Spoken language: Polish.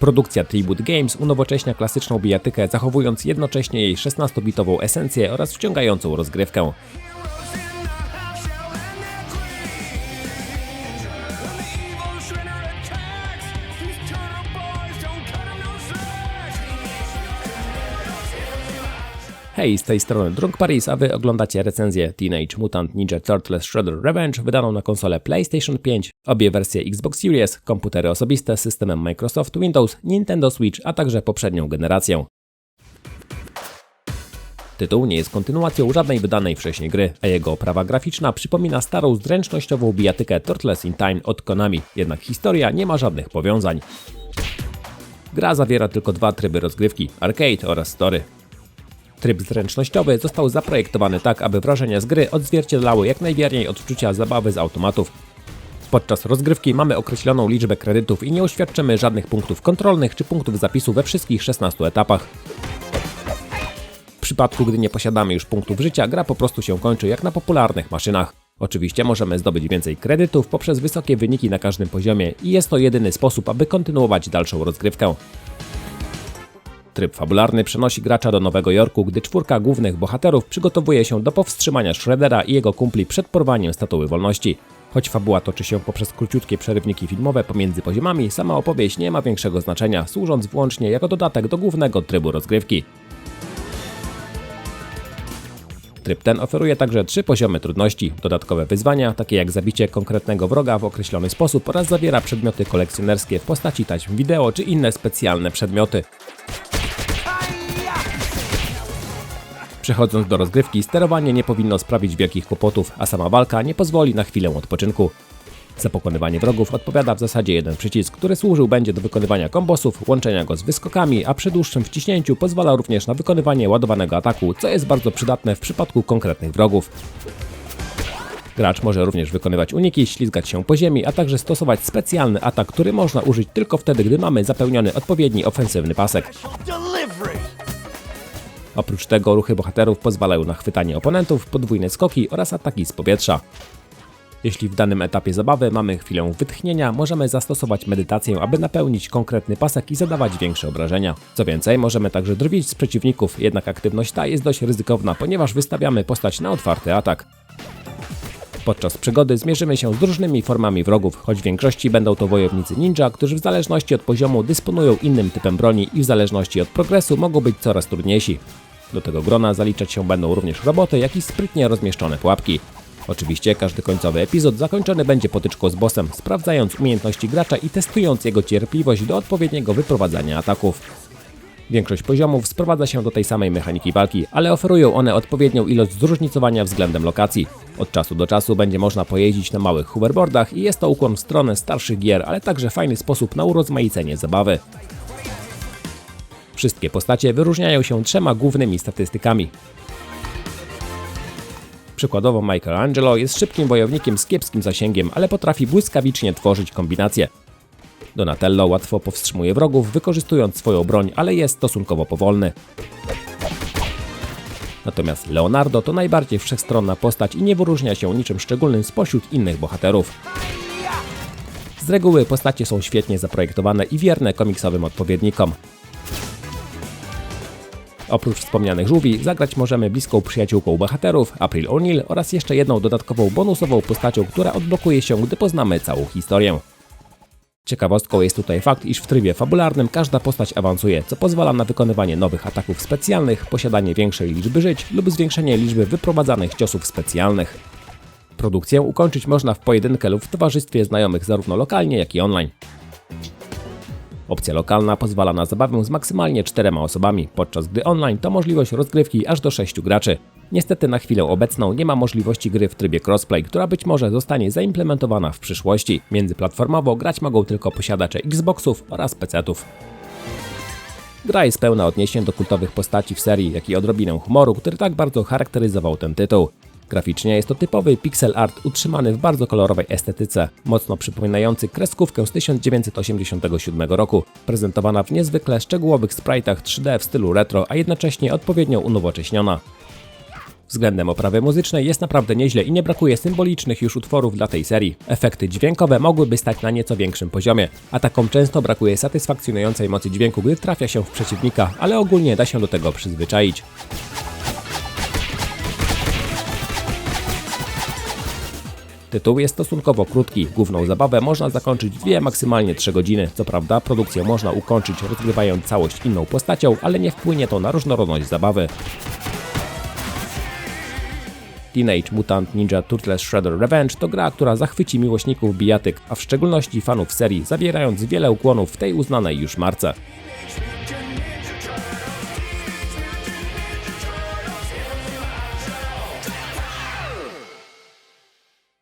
Produkcja Tribute Games unowocześnia klasyczną bijatykę, zachowując jednocześnie jej 16-bitową esencję oraz wciągającą rozgrywkę. Hej, z tej strony Drunk Paris, a wy oglądacie recenzję Teenage Mutant Ninja Turtles Shredder Revenge wydaną na konsolę PlayStation 5, obie wersje Xbox Series, komputery osobiste z systemem Microsoft Windows, Nintendo Switch, a także poprzednią generację. Tytuł nie jest kontynuacją żadnej wydanej wcześniej gry, a jego oprawa graficzna przypomina starą zręcznościową bijatykę Turtles in Time od Konami, jednak historia nie ma żadnych powiązań. Gra zawiera tylko dwa tryby rozgrywki, arcade oraz story. Tryb zręcznościowy został zaprojektowany tak, aby wrażenia z gry odzwierciedlały jak najwierniej odczucia zabawy z automatów. Podczas rozgrywki mamy określoną liczbę kredytów i nie uświadczymy żadnych punktów kontrolnych czy punktów zapisu we wszystkich 16 etapach. W przypadku, gdy nie posiadamy już punktów życia, gra po prostu się kończy jak na popularnych maszynach. Oczywiście możemy zdobyć więcej kredytów poprzez wysokie wyniki na każdym poziomie i jest to jedyny sposób, aby kontynuować dalszą rozgrywkę. Tryb fabularny przenosi gracza do Nowego Jorku, gdy czwórka głównych bohaterów przygotowuje się do powstrzymania Shreddera i jego kumpli przed porwaniem Statuły Wolności. Choć fabuła toczy się poprzez króciutkie przerywniki filmowe pomiędzy poziomami, sama opowieść nie ma większego znaczenia, służąc wyłącznie jako dodatek do głównego trybu rozgrywki. Tryb ten oferuje także trzy poziomy trudności, dodatkowe wyzwania, takie jak zabicie konkretnego wroga w określony sposób oraz zawiera przedmioty kolekcjonerskie w postaci taśm wideo czy inne specjalne przedmioty. Przechodząc do rozgrywki, sterowanie nie powinno sprawić wielkich kłopotów, a sama walka nie pozwoli na chwilę odpoczynku. Za pokonywanie wrogów odpowiada w zasadzie jeden przycisk, który służył będzie do wykonywania kombosów, łączenia go z wyskokami, a przy dłuższym wciśnięciu pozwala również na wykonywanie ładowanego ataku, co jest bardzo przydatne w przypadku konkretnych wrogów. Gracz może również wykonywać uniki, ślizgać się po ziemi, a także stosować specjalny atak, który można użyć tylko wtedy, gdy mamy zapełniony odpowiedni ofensywny pasek. Oprócz tego ruchy bohaterów pozwalają na chwytanie oponentów, podwójne skoki oraz ataki z powietrza. Jeśli w danym etapie zabawy mamy chwilę wytchnienia, możemy zastosować medytację, aby napełnić konkretny pasek i zadawać większe obrażenia. Co więcej, możemy także drwić z przeciwników, jednak aktywność ta jest dość ryzykowna, ponieważ wystawiamy postać na otwarty atak. Podczas przygody zmierzymy się z różnymi formami wrogów, choć w większości będą to wojownicy ninja, którzy w zależności od poziomu dysponują innym typem broni i w zależności od progresu mogą być coraz trudniejsi. Do tego grona zaliczać się będą również roboty, jak i sprytnie rozmieszczone pułapki. Oczywiście każdy końcowy epizod zakończony będzie potyczką z bossem, sprawdzając umiejętności gracza i testując jego cierpliwość do odpowiedniego wyprowadzania ataków. Większość poziomów sprowadza się do tej samej mechaniki walki, ale oferują one odpowiednią ilość zróżnicowania względem lokacji. Od czasu do czasu będzie można pojeździć na małych hoverboardach i jest to ukłon w stronę starszych gier, ale także fajny sposób na urozmaicenie zabawy. Wszystkie postacie wyróżniają się trzema głównymi statystykami. Przykładowo Michelangelo jest szybkim wojownikiem z kiepskim zasięgiem, ale potrafi błyskawicznie tworzyć kombinacje. Donatello łatwo powstrzymuje wrogów, wykorzystując swoją broń, ale jest stosunkowo powolny. Natomiast Leonardo to najbardziej wszechstronna postać i nie wyróżnia się niczym szczególnym spośród innych bohaterów. Z reguły postacie są świetnie zaprojektowane i wierne komiksowym odpowiednikom. Oprócz wspomnianych żółwi, zagrać możemy bliską przyjaciółką bohaterów, April O'Neil oraz jeszcze jedną dodatkową bonusową postacią, która odblokuje się, gdy poznamy całą historię. Ciekawostką jest tutaj fakt, iż w trybie fabularnym każda postać awansuje, co pozwala na wykonywanie nowych ataków specjalnych, posiadanie większej liczby żyć lub zwiększenie liczby wyprowadzanych ciosów specjalnych. Produkcję ukończyć można w pojedynkę lub w towarzystwie znajomych zarówno lokalnie, jak i online. Opcja lokalna pozwala na zabawę z maksymalnie czterema osobami, podczas gdy online to możliwość rozgrywki aż do 6 graczy. Niestety na chwilę obecną nie ma możliwości gry w trybie crossplay, która być może zostanie zaimplementowana w przyszłości. Międzyplatformowo grać mogą tylko posiadacze Xboxów oraz PC-ów. Gra jest pełna odniesień do kultowych postaci w serii, jak i odrobinę humoru, który tak bardzo charakteryzował ten tytuł. Graficznie jest to typowy pixel art utrzymany w bardzo kolorowej estetyce, mocno przypominający kreskówkę z 1987 roku, prezentowana w niezwykle szczegółowych sprite'ach 3D w stylu retro, a jednocześnie odpowiednio unowocześniona. Względem oprawy muzycznej jest naprawdę nieźle i nie brakuje symbolicznych już utworów dla tej serii. Efekty dźwiękowe mogłyby stać na nieco większym poziomie. Atakom często brakuje satysfakcjonującej mocy dźwięku, gdy trafia się w przeciwnika, ale ogólnie da się do tego przyzwyczaić. Tytuł jest stosunkowo krótki. Główną zabawę można zakończyć 2 maksymalnie 3 godziny. Co prawda, produkcję można ukończyć rozgrywając całość inną postacią, ale nie wpłynie to na różnorodność zabawy. Teenage Mutant Ninja Turtles Shredder Revenge to gra, która zachwyci miłośników bijatyk, a w szczególności fanów serii, zawierając wiele ukłonów w tej uznanej już marce.